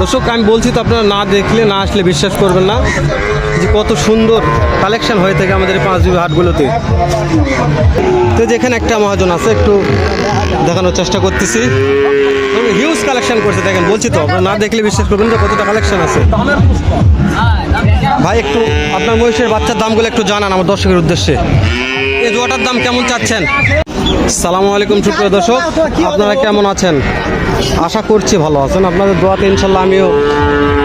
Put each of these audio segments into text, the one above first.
দর্শক, আমি বলছি তো আপনারা না দেখলে, না আসলে বিশ্বাস করবেন না। যে কত সুন্দর কালেকশন হয়ে থাকে আমাদের পাঁচ বিবি হাটগুলোতে। তো যেখানে একটা মহাজন আছে, একটু দেখানোর চেষ্টা করতেছি। হিউজ কালেকশন করছে, দেখেন, বলছি তো, আপনারা না দেখলে বিশ্বাস করবেন যে কতটা কালেকশন আছে। ভাই, একটু আপনার মহিষের বাচ্চার দামগুলো একটু জানান আমার দর্শকের উদ্দেশ্যে। এই জোয়াটার দাম কেমন চাচ্ছেন? সালামু আলাইকুম, সুপ্রিয় দর্শক। আপনারা কেমন আছেন? আশা করছি ভালো আছেন। আপনাদের দোয়াতে ইনশাল্লাহ আমিও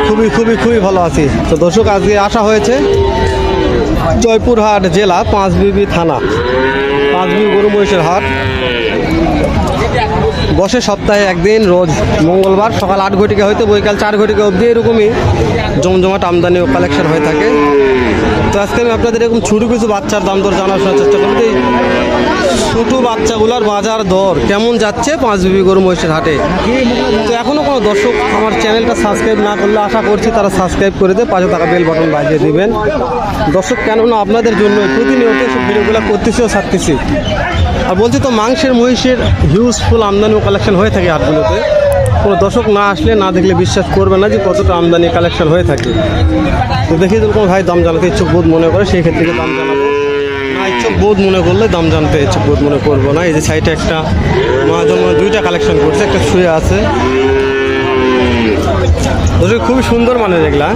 খুবই খুবই খুবই ভালো আছি। তো দর্শক, আজকে আসা হয়েছে জয়পুরহাট জেলা, পাঁচ পাঁচবিবি থানা। পাঁচ পাঁচবিবি গরু মহিষের হাট। বসে সপ্তাহে একদিন, রোজ মঙ্গলবার, সকাল আট ঘটিকা হইতে বৈকাল চার ঘটিকা অবধি এরকমই জমজমাট আমদানি ও কালেকশন হয়ে থাকে। তো আজকে আমি আপনাদের এরকম ছোটো কিছু বাচ্চার দাম দর জানার চেষ্টা করব ছোটো বাচ্চাগুলোর বাজার দর কেমন যাচ্ছে পাঁচ বিবি গরু মহিষের হাটে? তো এখনও কোনো দর্শক আমার চ্যানেলটা সাবস্ক্রাইব না করলে আশা করছি তারা সাবস্ক্রাইব করে দিয়ে পাশে থাকা বেল বাটন বাজিয়ে দিবেন। দর্শক, কেননা আপনাদের জন্য প্রতিনিয়ত সব ভিডিওগুলো করতেছি ও ছাড়তেছি। আর বলছি তো, মাংসের, মহিষের হিউজফুল আমদানি ও কালেকশন হয়ে থাকে হাটগুলোতে। কোনো দর্শক না আসলে না দেখলে বিশ্বাস করবে না যে কতটা আমদানি কালেকশন হয়ে থাকে। তো দেখি যদি কোনো ভাই দাম জানাতে ইচ্ছুক বোধ মনে করে, সেই ক্ষেত্রে দাম জানাব। বোধ মনে করলে দাম জানতে ইচ্ছুক বোধ মনে করব না। এই যে সাইডে একটা মহাজন দুইটা কালেকশন করছে, একটা শুয়ে আছে। খুবই সুন্দর মানে এগুলা।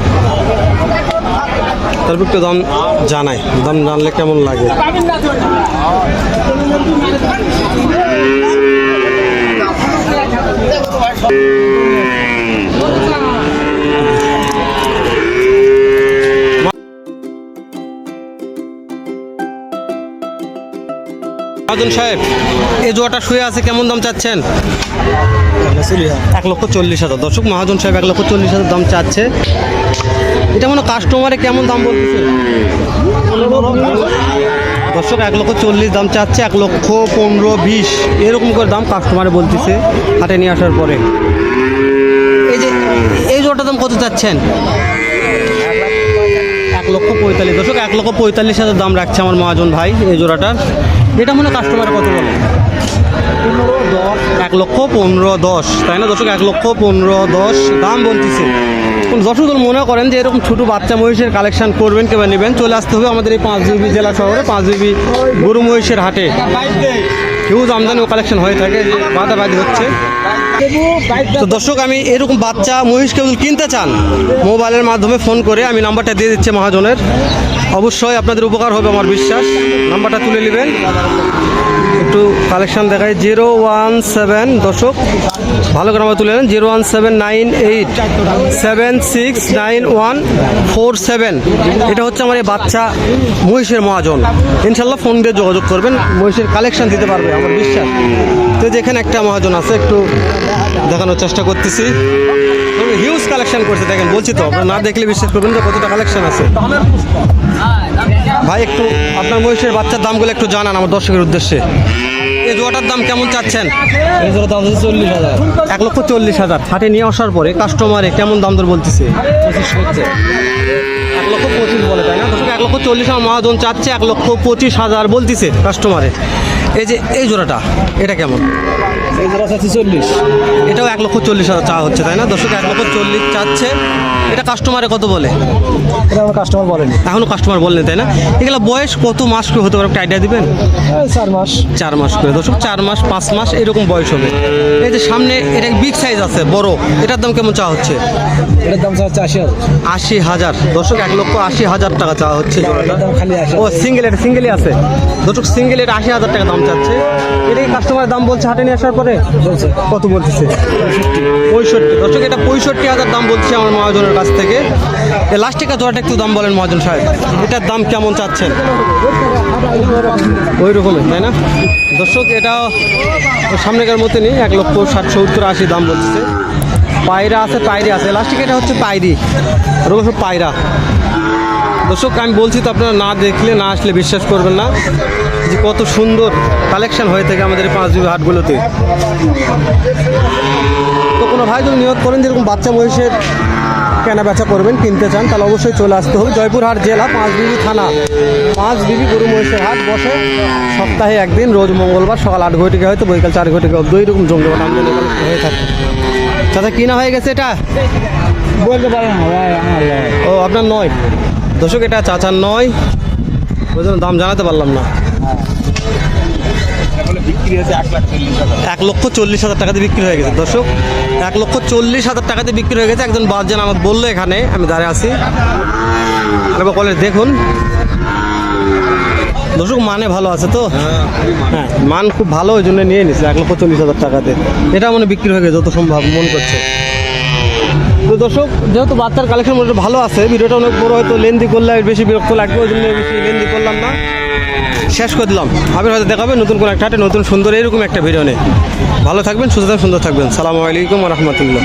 তারপর একটু দাম জানাই, দাম জানলে কেমন লাগে? মহাজন সাহেব, এই জোয়াটা শুয়ে আছে, কেমন দাম চাচ্ছেন? এক লক্ষ চল্লিশ হাজার। দর্শক, মহাজন সাহেব এক লক্ষ চল্লিশ হাজার দাম চাচ্ছে। এটা মনে কাস্টমারে কেমন দাম বলতেছে? দর্শক, এক লক্ষ চল্লিশ দাম চাচ্ছে, এক লক্ষ পনেরো বিশ। এরকম করে দাম কাস্টমারে বলতেছে, হাটে নিয়ে আসার পরে। এই যে, এই জোটার দাম কত চাচ্ছেন? লক্ষ পঁয়তাল্লিশ। দর্শক, এক লক্ষ পঁয়তাল্লিশ হাজার দাম রাখছে আমার মহাজন ভাই এই জোড়াটার। এটা মনে কাস্টমারে কত বলে। এক লক্ষ পনেরো দশ, তাই না? দর্শক, এক লক্ষ পনেরো দশ দাম বলতেছে। দর্শক মনে করেন যে এরকম ছোটো বাচ্চা মহিষের কালেকশন করবেন কেবা নেবেন? চলে আসতে হবে আমাদের এই পাঁচ জিবি জেলা শহরে, পাঁচ জিবি গরু মহিষের হাটে। হিউজ আমদানি কালেকশন হয়ে থাকে, যে বাদাবাদি হচ্ছে। তো দর্শক, আমি এরকম বাচ্চা মহিষ কেউ কিনতে চান, মোবাইলের মাধ্যমে ফোন করে আমি নাম্বারটা দিয়ে দিচ্ছি মহাজনের। অবশ্যই আপনাদের উপকার হবে আমার বিশ্বাস। নাম্বারটা তুলে নেবেন। একটু কালেকশান দেখাই। জিরো ওয়ান সেভেন দশক ভালো করে আমার তুলে নেন। Zero one seven nine eight seven six nine one four seven. এটা হচ্ছে আমার এই বাচ্চা মহিষের মহাজন। ইনশাল্লাহ ফোন দিয়ে যোগাযোগ করবেন। মহিষের কালেকশান দিতে পারবে, আমার বিশ্বাস। তো যেখানে একটা মহাজন আছে, একটু দেখানোর চেষ্টা করতেছি। হিউজ কালেকশন করছে, দেখেন, বলছি তো, আপনারা না দেখলে বিশ্বাস করবেন যে কতটা কালেকশন আছে। ভাই একটু আপনার মহিষের বাচ্চার দামগুলো একটু জানান আমার দর্শকের উদ্দেশ্যে। এই জোয়াটার দাম কেমন চাচ্ছেন? এই জোড়া দাম হচ্ছে চল্লিশ হাজার। এক লক্ষ চল্লিশ হাজার। হাটে নিয়ে আসার পরে কাস্টমারে কেমন দাম দর বলতেছে? পঁচিশ হচ্ছে। এক লক্ষ পঁচিশ বলে তাই না? এক লক্ষ চল্লিশ হাজার মহাজন চাচ্ছে এক লক্ষ পঁচিশ হাজার বলতেছে কাস্টমারে এই যে এই জোড়াটা এটা কেমন? এই জোড়া চাচ্ছি চল্লিশ। এটাও এক লক্ষ চল্লিশ হাজার চা হচ্ছে তাই না? দর্শক এক লক্ষ চল্লিশ চাচ্ছে। এটা কাস্টমারে কত বলে? এটা আমার কাস্টমার বলেনি। এখনও কাস্টমার বললেন তাই না? এগুলো বয়স কত মাস করে হতে পারে একটা আইডিয়া দিবেন? চার মাস। চার মাস করে। দর্শক চার মাস পাঁচ মাস এরকম বয়স হবে। এই যে সামনে এটা বিগ সাইজ আছে বড়। এটার দাম কেমন চা হচ্ছে? এটার দাম চাচ্ছে আশি হাজার। আশি হাজার। দর্শক এক লক্ষ আশি হাজার টাকা চা হচ্ছে ও সিঙ্গেল এটা সিঙ্গেলই আছে। দর্শক সিঙ্গেল এটা আশি হাজার টাকা দাম চাচ্ছে। এটা কি কাস্টমারের দাম বলছে হাটে নিয়ে আসার পরে? বলছে। কত বলতেছে? পঁয়ষট্টি। দর্শক এটা পঁয়ষট্টি হাজার দাম বলছে আমার মহাজনের কাছ থেকে। লাস্ট টিকা জোড়াটা একটু দাম বলেন মহাজন সাহেব। এটার দাম কেমন চাচ্ছেন? ওই রকমের তাই না? দর্শক এটা সামনেকার মতনই এক লক্ষ ষাট সত্তর আশি দাম বলছে। পায়রা আছে পায়রি আছে। লাস্টিক এটা হচ্ছে পায়রি। ওরকম সব পায়রা। দর্শক, আমি বলছি তো আপনারা না দেখলে, না আসলে বিশ্বাস করবেন না। যে কত সুন্দর কালেকশন হয়ে থাকে আমাদের পাঁচ বিবি হাটগুলোতে। তো কোনো ভাই যদি নিয়োগ করেন, যেরকম বাচ্চা মহিষের কেনা বেচা করবেন, কিনতে চান, তাহলে অবশ্যই চলে আসতে হবে। জয়পুরহাট জেলা, পাঁচ বিবি থানা। পাঁচ বিবি গরু মহিষের হাট বসে। সপ্তাহে একদিন, রোজ মঙ্গলবার সকাল আট ঘটিকা হয়তো, বৈকাল চার ঘটিকা জমজমাট আমদানি কালেকশন হয়ে থাকে। চাচা, কিনা হয়ে গেছে এটা? বলতে পারে না, ভাই, আমার লয়। ও আপনার নয়। দর্শক, এটা চাচার নয়। ওই জন্য দাম জানাতে পারলাম না। এক লক্ষ চল্লিশ হাজার টাকাতে বিক্রি হয়ে গেছে। দর্শক, এক লক্ষ চল্লিশ হাজার টাকাতে বিক্রি হয়ে গেছে। একজন বাদজান আমাকে বলল এখানে, আমি দাঁড়িয়ে আছি। আরেকবার কলেজ দেখুন। দর্শক মানে ভালো আছে তো? হ্যাঁ মান খুব ভালো, ওই জন্য নিয়ে নিচ্ছে এক লক্ষ চল্লিশ হাজার টাকাতে। এটা মানে বিক্রি হয়ে গেছে, যত সম্ভব, মন করছে। তো দর্শক, যেহেতু বাচ্চার কালেকশন মোটামুটি ভালো আছে, ভিডিওটা অনেক বড়, হয়তো লেন্দি করলে বেশি বিরক্ত লাগবে, ওই জন্য বেশি লেন্দি করলাম না। শেষ করে দিলাম। আবার হয়তো দেখাবে নতুন কোনো একটা নতুন সুন্দর এরকম একটা ভিডিও নেই ভালো থাকবেন, সুস্থ থাকবেন, সুন্দর থাকবেন। সালামু আলাইকুম রহমতুল্লাহ।